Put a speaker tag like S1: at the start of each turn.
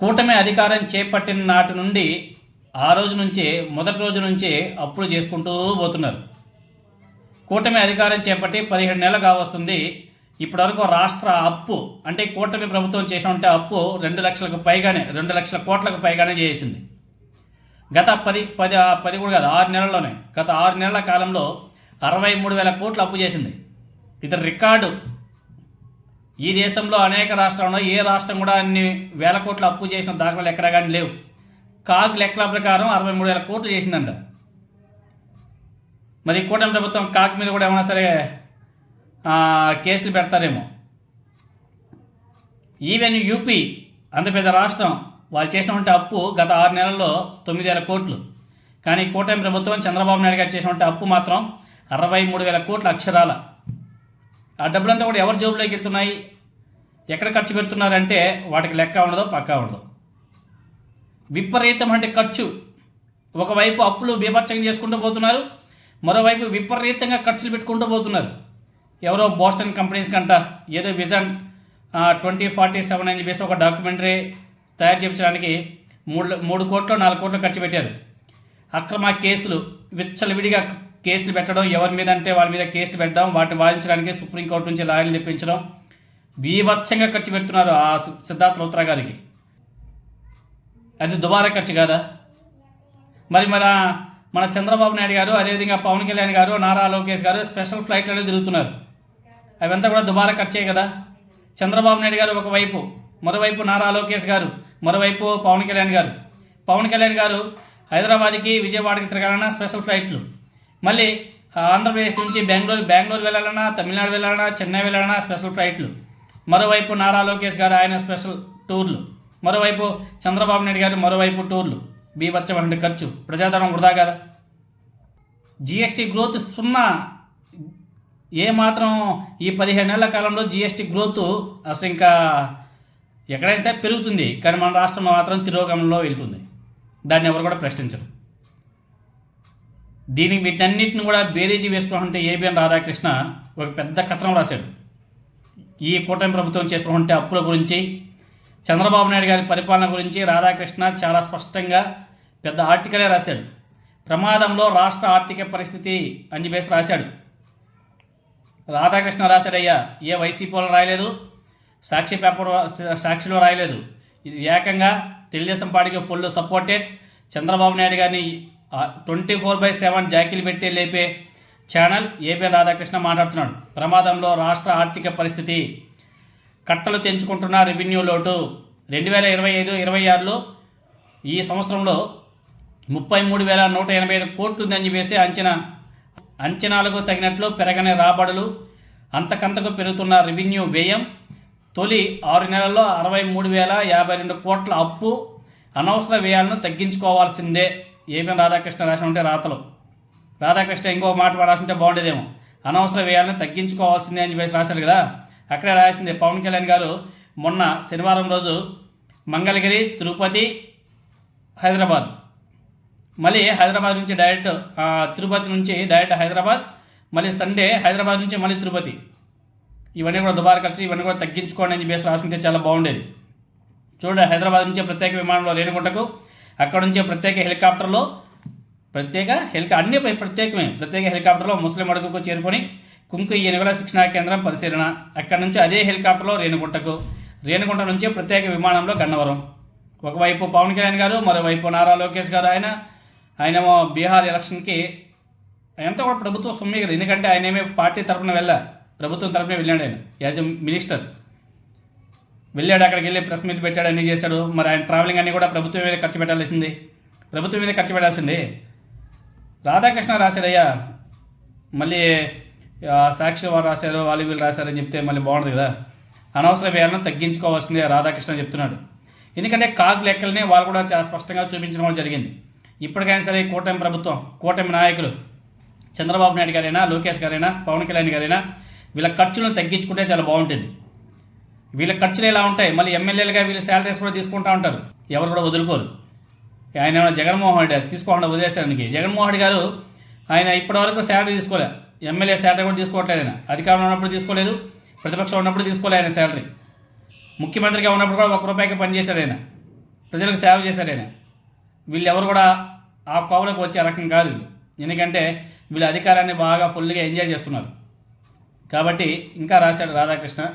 S1: కూటమి అధికారం చేపట్టిన నాటి నుండి ఆ రోజు నుంచే మొదటి రోజు నుంచే అప్పులు చేసుకుంటూ పోతున్నారు. కూటమి అధికారం చేపట్టి పదిహేడు నెలలు కావస్తుంది. ఇప్పటివరకు రాష్ట్ర అప్పు అంటే కూటమి ప్రభుత్వం చేసిన ఉంటే అప్పు రెండు లక్షలకు పైగానే రెండు లక్షల కోట్లకు పైగానే చేసింది. గత పది పది పది కూడా కాదు ఆరు నెలల్లోనే గత ఆరు నెలల కాలంలో అరవై మూడు వేల కోట్లు అప్పు చేసింది. ఇది రికార్డు. ఈ దేశంలో అనేక రాష్ట్రాల్లో ఏ రాష్ట్రం కూడా అన్ని వేల కోట్లు అప్పు చేసిన దాఖలాలు ఎక్కడ కానీ లేవు. కాగ్ లెక్కల ప్రకారం అరవై మూడు వేల కోట్లు చేసిందంట. మరి కూటమి ప్రభుత్వం కాక్ మీద కూడా ఏమైనా సరే కేసులు పెడతారేమో. ఈవెన్ యూపీ అంత పెద్ద రాష్ట్రం వాళ్ళు చేసినటువంటి అప్పు గత ఆరు నెలల్లో తొమ్మిది వేల కోట్లు. కానీ కూటమి ప్రభుత్వం చంద్రబాబు నాయుడు గారు చేసినటువంటి అప్పు మాత్రం అరవై మూడు వేల కోట్ల అక్షరాల. ఆ డబ్బులంతా కూడా ఎవరి జోబులోకి వెళ్తున్నాయి? ఎక్కడ ఖర్చు పెడుతున్నారంటే వాటికి లెక్క ఉండదు పక్కా ఉండదు. విపరీతం అంటే ఖర్చు. ఒకవైపు అప్పులు బీభత్సంగా చేసుకుంటూ పోతున్నారు మరోవైపు విపరీతంగా ఖర్చులు పెట్టుకుంటూ పోతున్నారు. ఎవరో బోస్టన్ కంపెనీస్ కంట ఏదో విజన్ ట్వంటీ ఫార్టీ సెవెన్ అని చెప్పేసి ఒక డాక్యుమెంటరీ తయారు చేయించడానికి మూడు మూడు కోట్లు నాలుగు కోట్లు ఖర్చు పెట్టారు. అక్రమ కేసులు విచ్చలవిడిగా కేసులు పెట్టడం ఎవరి మీద అంటే వాళ్ళ మీద కేసులు పెట్టడం వాటిని వాదించడానికి సుప్రీంకోర్టు నుంచి లాయర్లు తెప్పించడం బీభత్సంగా ఖర్చు పెడుతున్నారు ఆ సిద్ధార్థ లోత్రా గారికి. అది దుబారా ఖర్చు కాదా? మరి మన మన చంద్రబాబు నాయుడు గారు అదేవిధంగా పవన్ కళ్యాణ్ గారు నారా లోకేష్ గారు స్పెషల్ ఫ్లైట్లలో తిరుగుతున్నారు. అవంతా కూడా దుబారా ఖర్చే కదా? చంద్రబాబు నాయుడు గారు ఒకవైపు మరోవైపు నారా లోకేష్ గారు మరోవైపు పవన్ కళ్యాణ్ గారు. పవన్ కళ్యాణ్ గారు హైదరాబాద్కి విజయవాడకి తిరగాలన్నా స్పెషల్ ఫ్లైట్లు. మళ్ళీ ఆంధ్రప్రదేశ్ నుంచి బెంగళూరు బెంగళూరు వెళ్ళాలన్నా తమిళనాడు వెళ్ళాలన్నా చెన్నై వెళ్ళాలన్నా స్పెషల్ ఫ్లైట్లు. మరోవైపు నారా లోకేష్ గారు ఆయన స్పెషల్ టూర్లు. మరోవైపు చంద్రబాబు నాయుడు గారు మరోవైపు టూర్లు. బీభత్సమైన ఖర్చు. ప్రజాధనం వృధా కదా? జిఎస్టీ గ్రోత్ సున్నా. ఏ మాత్రం ఈ పదిహేను నెలల కాలంలో జిఎస్టీ గ్రోత్ అసలు ఇంకా ఎక్కడైనా సరే పెరుగుతుంది కానీ మన రాష్ట్రం మాత్రం తిరోగమనంలో వెళ్తుంది. దాన్ని ఎవరు కూడా ప్రశ్నించరు. దీనికి వీటన్నిటిని కూడా బేరీజీ వేసుకోవాలంటే ఏబిఎన్ రాధాకృష్ణ ఒక పెద్ద కథనం రాశాడు. ఈ కూటమి ప్రభుత్వం చేస్తున్నటువంటి అప్పుల గురించి చంద్రబాబు నాయుడు గారి పరిపాలన గురించి రాధాకృష్ణ చాలా స్పష్టంగా పెద్ద ఆర్టికలే రాశాడు. ప్రమాదంలో రాష్ట్ర ఆర్థిక పరిస్థితి అని చెప్పేసి రాశాడు. రాధాకృష్ణ రాశాడయ్యా ఏ వైసీపీ వాళ్ళు రాయలేదు సాక్షి పేపర్ సాక్షిలో రాయలేదు. ఇది ఏకంగా తెలుగుదేశం పార్టీకి ఫుల్ సపోర్టెడ్. చంద్రబాబు నాయుడు గారిని ట్వంటీ ఫోర్ బై సెవెన్ జాకీలు పెట్టి లేపే ఛానల్ ఏపీ రాధాకృష్ణ మాట్లాడుతున్నాడు. ప్రమాదంలో రాష్ట్ర ఆర్థిక పరిస్థితి కట్టలు తెంచుకుంటున్న రెవెన్యూ లోటు. రెండు వేల ఇరవై ఐదు ఇరవై ఆరులో ఈ సంవత్సరంలో ముప్పై మూడు వేల నూట ఎనభై ఐదు కోట్లు ఉందని చెప్పేసి అంచనా. అంచనాలకు తగినట్లు పెరగని రాబడులు అంతకంతకు పెరుగుతున్న రెవెన్యూ వ్యయం తొలి ఆరు నెలల్లో అరవై మూడు వేల యాభై రెండు కోట్ల అప్పు అనవసర వ్యయాలను తగ్గించుకోవాల్సిందే ఏమేమి రాధాకృష్ణ రాసిన ఉంటే రాతలు. రాధాకృష్ణ ఇంకో మాట రాసింటే బాగుండేదేమో. అనవసర వ్యయాలను తగ్గించుకోవాల్సిందే అని చెప్పేసి రాశారు కదా. అక్కడే రాసింది పవన్ కళ్యాణ్ గారు మొన్న శనివారం రోజు మంగళగిరి తిరుపతి హైదరాబాద్. మళ్ళీ హైదరాబాద్ నుంచి డైరెక్ట్ తిరుపతి నుంచి డైరెక్ట్ హైదరాబాద్ మళ్ళీ సండే హైదరాబాద్ నుంచి మళ్ళీ తిరుపతి. ఇవన్నీ కూడా దుబారా ఖర్చు ఇవన్నీ కూడా తగ్గించుకోండి అని చెప్పేసి రాసుకుంటే చాలా బాగుండేది. చూడండి హైదరాబాద్ నుంచి ప్రత్యేక విమానంలో రేణుగుంటకు అక్కడ నుంచి ప్రత్యేక హెలికాప్టర్లో ప్రత్యేక హెలికా అన్ని ప్రత్యేకమే. ప్రత్యేక హెలికాప్టర్లో ముస్లిం అడుగుకు చేరుకొని కుంకు ఏనుగుల శిక్షణా కేంద్రం పరిశీలన. అక్కడి నుంచి అదే హెలికాప్టర్లో రేణుగుంటకు. రేణుగుంట నుంచి ప్రత్యేక విమానంలో గన్నవరం. ఒకవైపు పవన్ కళ్యాణ్ గారు మరోవైపు నారా లోకేష్ గారు. ఆయన ఆయనేమో బీహార్ ఎలక్షన్కి ఎంత కూడా ప్రభుత్వం సొమ్మే కదా. ఎందుకంటే ఆయన ఏమే పార్టీ తరపున వెళ్ళా. ప్రభుత్వం తరపున వెళ్ళాడు ఆయన యాజ్ ఎ మినిస్టర్. వెళ్ళాడు అక్కడికి వెళ్ళి ప్రెస్ మీట్ పెట్టాడు అన్నీ చేశాడు. మరి ఆయన ట్రావెలింగ్ అన్నీ కూడా ప్రభుత్వం మీద ఖర్చు పెట్టాల్సింది. ప్రభుత్వం మీద ఖర్చు పెట్టాల్సింది. రాధాకృష్ణ రాశారయ్యా. మళ్ళీ సాక్షి వారు రాశారు వాళ్ళు వీళ్ళు రాశారని చెప్తే మళ్ళీ బాగుంటుంది కదా. అనవసర వ్యయాలను తగ్గించుకోవాల్సిందే రాధాకృష్ణ చెప్తున్నాడు. ఎందుకంటే కాగ్ లెక్కలనే వాళ్ళు కూడా చాలా స్పష్టంగా చూపించడం జరిగింది. ఇప్పటికైనా సరే కూటమి ప్రభుత్వం కూటమి నాయకులు చంద్రబాబు నాయుడు గారైనా లోకేష్ గారైనా పవన్ కళ్యాణ్ గారైనా వీళ్ళ ఖర్చులను తగ్గించుకుంటే చాలా బాగుంటుంది. వీళ్ళ ఖర్చులు ఎలా ఉంటాయి? మళ్ళీ ఎమ్మెల్యేలుగా వీళ్ళ శాలరీస్ కూడా తీసుకుంటూ ఉంటారు. ఎవరు కూడా వదులుకోరు. ఆయన ఏమైనా జగన్మోహన్ రెడ్డి గారు తీసుకోకుండా వదిలేస్తానికి జగన్మోహన్ రెడ్డి గారు ఆయన ఇప్పటివరకు శాలరీ తీసుకోలే. ఎమ్మెల్యే శాలరీ కూడా తీసుకోవట్లేదు ఆయన. అధికారంలో ఉన్నప్పుడు తీసుకోలేదు. ప్రతిపక్షం ఉన్నప్పుడు తీసుకోలేదు ఆయన శాలరీ. ముఖ్యమంత్రిగా ఉన్నప్పుడు కూడా ఒక రూపాయికి పనిచేశారు ఆయన. ప్రజలకు సేవ చేశారు ఆయన. వీళ్ళు ఎవరు కూడా ఆ కోవలకు వచ్చే రకం కాదు వీళ్ళు. ఎందుకంటే వీళ్ళు అధికారాన్ని బాగా ఫుల్గా ఎంజాయ్ చేస్తున్నారు. కాబట్టి ఇంకా రాశాడు రాధాకృష్ణ.